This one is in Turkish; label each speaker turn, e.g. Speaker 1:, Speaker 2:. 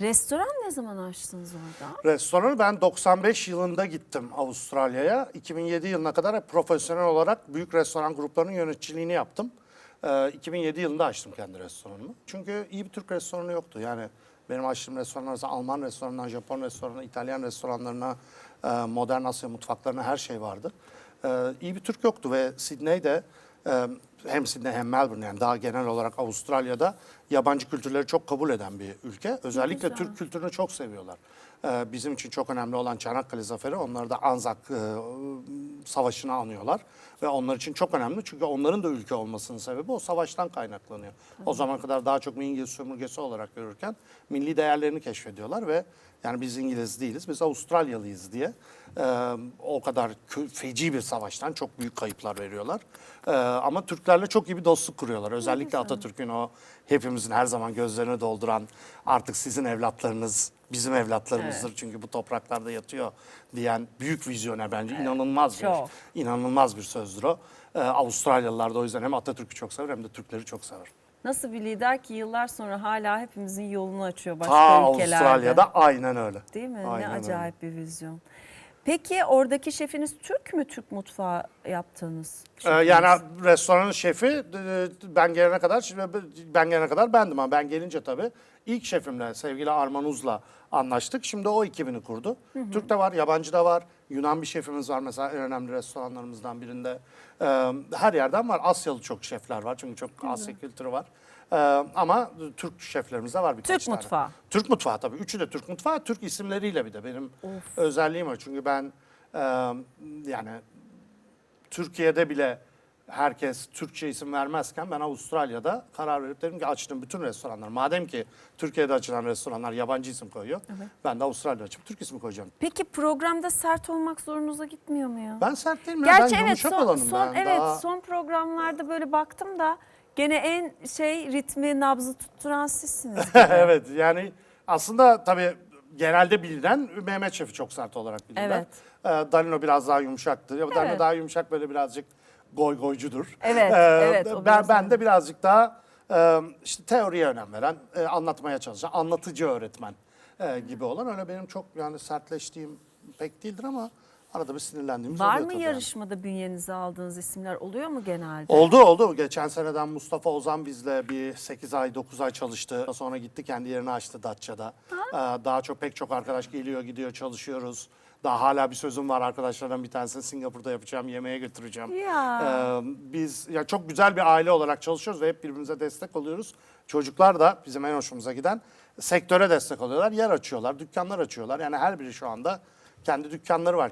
Speaker 1: Restoran ne zaman açtınız orada?
Speaker 2: Restoranı ben 95 yılında gittim Avustralya'ya. 2007 yılına kadar profesyonel olarak büyük restoran gruplarının yöneticiliğini yaptım. Ee, 2007 yılında açtım kendi restoranımı. Çünkü iyi bir Türk restoranı yoktu. Yani benim açtığım restoranlar Alman restoranından Japon restoranına, İtalyan restoranlarına, e, modern Asya mutfaklarına her şey vardı. Ee, iyi bir Türk yoktu ve Sydney'de e, hem Sydney hem Melbourne yani daha genel olarak Avustralya'da yabancı kültürleri çok kabul eden bir ülke. Özellikle
Speaker 1: güzel.
Speaker 2: Türk kültürünü çok seviyorlar. Ee, bizim için çok önemli olan Çanakkale Zaferi onları da Anzak e, Savaşı'nı anıyorlar. Ve onlar için çok önemli çünkü onların da ülke olmasının sebebi o savaştan kaynaklanıyor. O zaman kadar daha çok İngiliz sömürgesi olarak görürken milli değerlerini keşfediyorlar ve yani biz İngiliz değiliz, biz Avustralyalıyız diye e, o kadar feci bir savaştan çok büyük kayıplar veriyorlar. E, ama Türklerle çok iyi bir dostluk kuruyorlar. Özellikle Atatürk'ün o hepimizin her zaman gözlerini dolduran artık sizin evlatlarınız bizim evlatlarımızdır çünkü bu topraklarda yatıyor diyen büyük vizyoner bence inanılmaz bir
Speaker 1: çok.
Speaker 2: inanılmaz bir sözdür o. E, Avustralyalılar da o yüzden hem Atatürk'ü çok sever hem de Türkleri çok sever.
Speaker 1: Nasıl bir lider ki yıllar sonra hala hepimizin yolunu açıyor başka
Speaker 2: Ta
Speaker 1: ülkelerde.
Speaker 2: Avustralya'da aynen öyle.
Speaker 1: Değil mi?
Speaker 2: Aynen
Speaker 1: ne
Speaker 2: öyle.
Speaker 1: acayip bir vizyon. Peki oradaki şefiniz Türk mü Türk mutfağı yaptığınız?
Speaker 2: Ee,
Speaker 1: şefiniz?
Speaker 2: yani restoranın şefi ben gelene kadar şimdi ben gelene kadar bendim ama ben gelince tabii ilk şefimle sevgili Arman Uz'la anlaştık. Şimdi o ekibini kurdu. Türk de var, yabancı da var. Yunan bir şefimiz var mesela en önemli restoranlarımızdan birinde. Ee, her yerden var. Asyalı çok şefler var çünkü çok Asya kültürü var. Ee, ama Türk şeflerimiz de var birkaç
Speaker 1: Türk
Speaker 2: tane.
Speaker 1: mutfağı.
Speaker 2: Türk mutfağı tabii. Üçü de Türk mutfağı. Türk isimleriyle bir de benim özelliğim o. Çünkü ben e, yani Türkiye'de bile herkes Türkçe isim vermezken ben Avustralya'da karar verip dedim ki açtım bütün restoranlar. Madem ki Türkiye'de açılan restoranlar yabancı isim koyuyor. Ben de Avustralya açıp Türk ismi koyacağım.
Speaker 1: Peki programda sert olmak zorunuza gitmiyor mu ya?
Speaker 2: Ben sert değilim ya.
Speaker 1: Gerçi
Speaker 2: ben
Speaker 1: evet
Speaker 2: yumuşak
Speaker 1: son,
Speaker 2: olanım
Speaker 1: son
Speaker 2: ben.
Speaker 1: evet
Speaker 2: Daha-
Speaker 1: son programlarda böyle baktım da gene en şey ritmi nabzı tutturan sizsiniz.
Speaker 2: evet yani aslında tabii genelde bilinen Mehmet Şef'i çok sert olarak bilirler.
Speaker 1: Evet.
Speaker 2: Ee, Danilo biraz daha yumuşaktır. Ya, Danilo
Speaker 1: Evet.
Speaker 2: daha yumuşak böyle birazcık goy goycudur.
Speaker 1: Evet,
Speaker 2: Ee,
Speaker 1: evet, o
Speaker 2: Ben, ben de birazcık daha e, işte teoriye önem veren, e, anlatmaya çalışan, anlatıcı öğretmen e, gibi olan. Öyle benim çok yani sertleştiğim pek değildir ama arada bir sinirlendiğimiz
Speaker 1: Var
Speaker 2: oluyor
Speaker 1: mı
Speaker 2: tabii yani.
Speaker 1: yarışmada bünyenize aldığınız isimler oluyor mu genelde?
Speaker 2: Oldu oldu. Geçen seneden Mustafa Ozan bizle bir 8 ay 9 ay çalıştı. Sonra gitti kendi yerini açtı Datça'da. Ee, Daha çok pek çok arkadaş geliyor gidiyor çalışıyoruz. Daha hala bir sözüm var arkadaşlardan bir tanesini Singapur'da yapacağım, yemeğe götüreceğim.
Speaker 1: Ya.
Speaker 2: Ee, biz ya çok güzel bir aile olarak çalışıyoruz ve hep birbirimize destek oluyoruz. Çocuklar da bizim en hoşumuza giden sektöre destek oluyorlar. Yer açıyorlar, dükkanlar açıyorlar. Yani her biri şu anda kendi dükkanları var.